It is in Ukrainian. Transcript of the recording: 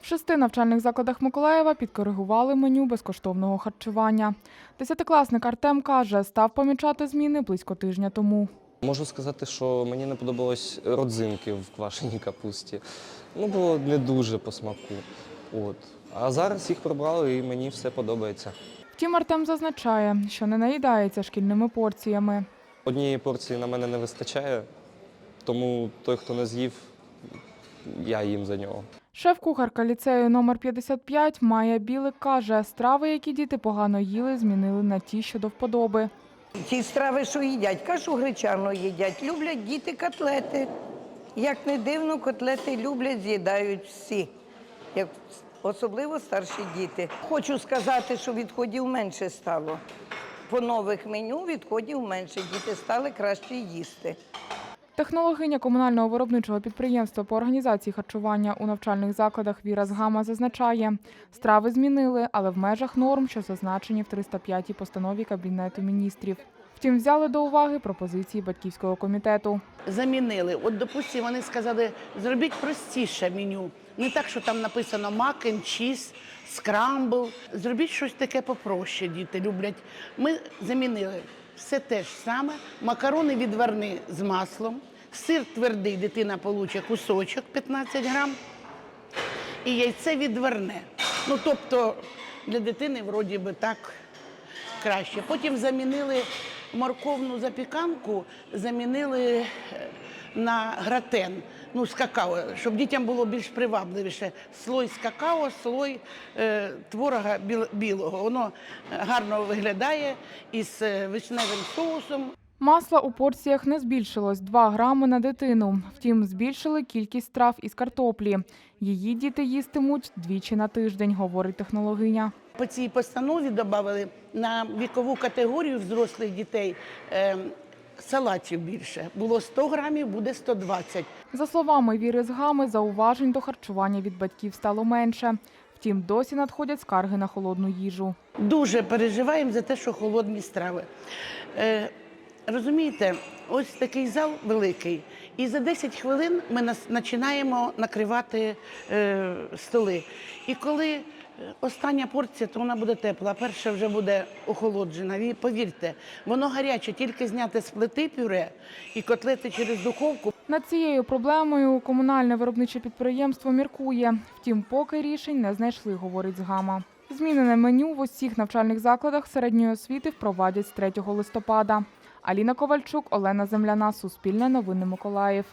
В шести навчальних закладах Миколаєва підкоригували меню безкоштовного харчування. Десятикласник Артем каже, став помічати зміни близько тижня тому. Можу сказати, що мені не подобались родзинки в квашеній капусті. Ну, було не дуже по смаку. От. А зараз їх прибрали і мені все подобається. Втім, Артем зазначає, що не наїдається шкільними порціями. Однієї порції на мене не вистачає, тому той, хто не з'їв, я їм за нього. Шеф-кухарка ліцею номер 55 Майя Білик каже, страви, які діти погано їли, змінили на ті, що до вподоби. Ті страви, що їдять, кашу гречану їдять, люблять діти котлети. Як не дивно, котлети люблять, з'їдають всі, особливо старші діти. Хочу сказати, що відходів менше стало. По нових меню відходів менше. Діти стали краще їсти. Технологиня комунального виробничого підприємства по організації харчування у навчальних закладах Віра Згама зазначає, страви змінили, але в межах норм, що зазначені в 305-й постанові Кабінету міністрів. Втім, взяли до уваги пропозиції батьківського комітету. замінили. От, допустимо, вони сказали, зробіть простіше меню. Не так, що там написано мак and cheese, скрамбл. Зробіть щось таке попроще, діти люблять. Ми замінили все те ж саме. Макарони відварні з маслом, сир твердий, дитина получить кусочок 15 грам, і яйце відварне. Ну, тобто для дитини вроді би так краще. Потім замінили морковну запіканку, замінили е, на гратен, ну, з какао, щоб дітям було більш привабливіше. Слой з какао, слой е, творога біл- білого. Воно е, гарно виглядає із е, вишневим соусом. Масла у порціях не збільшилось 2 грами на дитину. Втім, збільшили кількість страв із картоплі. Її діти їстимуть двічі на тиждень, говорить технологиня. По цій постанові додали на вікову категорію взрослих дітей е, салатів більше. Було 100 грамів, буде 120. За словами Віри Згами, зауважень до харчування від батьків стало менше. Втім, досі надходять скарги на холодну їжу. Дуже переживаємо за те, що холодні страви. Е, розумієте, ось такий зал великий, і за 10 хвилин ми починаємо накривати е, столи. І коли остання порція, то вона буде тепла, перша вже буде охолоджена. Повірте, воно гаряче, тільки зняти з плити пюре і котлети через духовку. Над цією проблемою комунальне виробниче підприємство міркує. Втім, поки рішень не знайшли, говорить Згама. Змінене меню в усіх навчальних закладах середньої освіти впровадять з 3 листопада. Аліна Ковальчук, Олена Земляна, Суспільне новини Миколаїв.